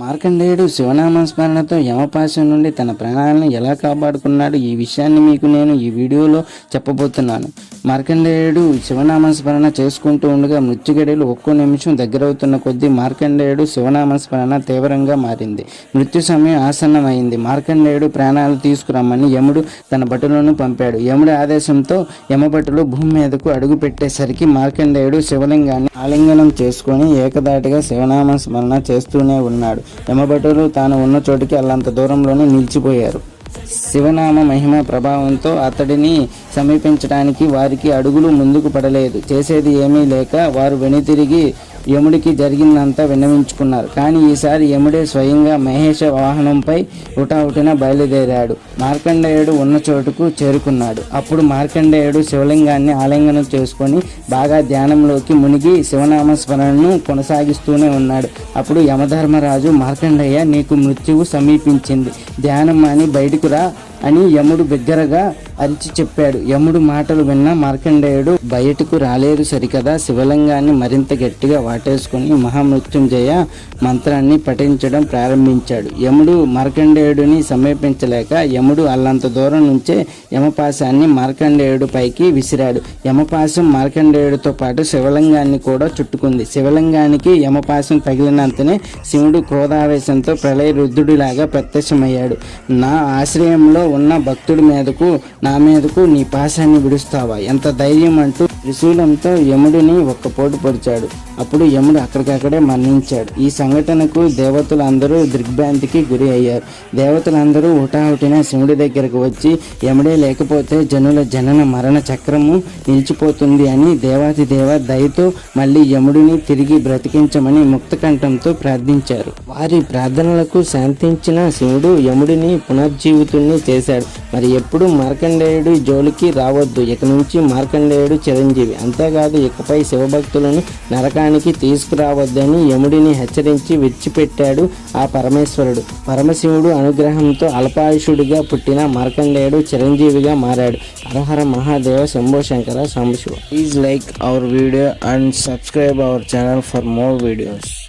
మార్కండేయుడు శివనామ స్మరణతో యమపాశం నుండి తన ప్రాణాలను ఎలా కాపాడుకున్నాడు? ఈ విషయాన్ని మీకు నేను ఈ వీడియోలో చెప్పబోతున్నాను. మార్కండేయుడు శివనామ స్మరణ చేసుకుంటూ ఉండగా మృత్యుగడిలు ఒక్కో నిమిషం దగ్గరవుతున్న కొద్దీ మార్కండేయుడు శివనామ స్మరణ తీవ్రంగా మారింది. మృత్యు సమయం ఆసన్నమైంది. మార్కండేయుడు ప్రాణాలు తీసుకురమ్మని యముడు తన భటులను పంపాడు. యముడి ఆదేశంతో యమభటులు భూమి మీదకు అడుగు పెట్టేసరికి మార్కండేయుడు శివలింగాన్ని ఆలింగనం చేసుకొని ఏకదాటిగా శివనామ స్మరణ చేస్తూనే ఉన్నాడు. యమభటులు తాను ఉన్న చోటికి అల్లంత దూరంలోనే నిలిచిపోయారు. శివనామ మహిమ ప్రభావంతో అతడిని సమీపించడానికి వారికి అడుగులు ముందుకు పడలేదు. చేసేది ఏమీ లేక వారు వెనుతిరిగి యముడికి జరిగిందంతా విన్నవించుకున్నారు. కానీ ఈసారి యముడే స్వయంగా మహేష వాహనంపై హుటాహుటిన బయలుదేరాడు. మార్కండేయుడు ఉన్న చోటుకు చేరుకున్నాడు. అప్పుడు మార్కండేయుడు శివలింగాన్ని ఆలింగనం చేసుకొని బాగా ధ్యానంలోకి మునిగి శివనామ స్మరణను కొనసాగిస్తూనే ఉన్నాడు. అప్పుడు యమధర్మరాజు మార్కండేయ నీకు మృత్యువు సమీపించింది. ధ్యానం అని బయటకు రా అని యముడు బిగ్గరగా అరిచి చెప్పాడు. యముడు మాటలు విన్న మార్కండేయుడు బయటకు రాలేదు సరికదా. శివలింగాన్ని మరింత గట్టిగా వాటేసుకుని మహామృత్యుంజయ మంత్రాన్ని పఠించడం ప్రారంభించాడు. యముడు మార్కండేయుడిని సమీపించలేక యముడు అల్లంత దూరం నుంచే యమపాశాన్ని మార్కండేయుడు పైకి విసిరాడు. యమపాశం మార్కండేయుడితో పాటు శివలింగాన్ని కూడా చుట్టుకుంది. శివలింగానికి యమపాశం తగిలినంతనే శివుడు క్రోధావేశంతో ప్రళయ రుద్ధుడిలాగా ప్రత్యక్షమయ్యాడు. నా ఆశ్రయంలో ఉన్న భక్తుడి మీదకు నా మీదకు నీ పాశాన్ని విడుస్తావా? ఎంత ధైర్యం అంటూ త్రిశూలంతో యముడిని ఒక్క పోటు పొడిచాడు. అప్పుడు యముడు అక్కడికక్కడే మరణించాడు. ఈ సంఘటనకు దేవతలందరూ దిగ్భ్రాంతికి గురి అయ్యారు. దేవతలందరూ హుటాహుటిన శివుడి దగ్గరకు వచ్చి యముడే లేకపోతే జనుల జనన మరణ చక్రము నిలిచిపోతుంది అని దేవాతి దేవ దయతో మళ్ళీ యముడిని తిరిగి బ్రతికించమని ముక్తకంఠంతో ప్రార్థించారు. వారి ప్రార్థనలకు శాంతించిన శివుడు యముడిని పునర్జీవితుణ్ణి చేశాడు. మరి ఎప్పుడు మార్కండేయుడు జోలికి రావద్దు. ఇక నుంచి మార్కండేయుడు చిరంజీవి అంతేకాదు ఇకపై శివభక్తులను నరకానికి తీసుకురావద్దని యముడిని హెచ్చరించి విడిచిపెట్టాడు ఆ పరమేశ్వరుడు. పరమశివుడు అనుగ్రహంతో అల్పాయుషుడిగా పుట్టిన మార్కండేయుడు చిరంజీవిగా మారాడు. Harahara Mahadeva Shambho Shankara Sambashiva please like our video and subscribe our channel for more videos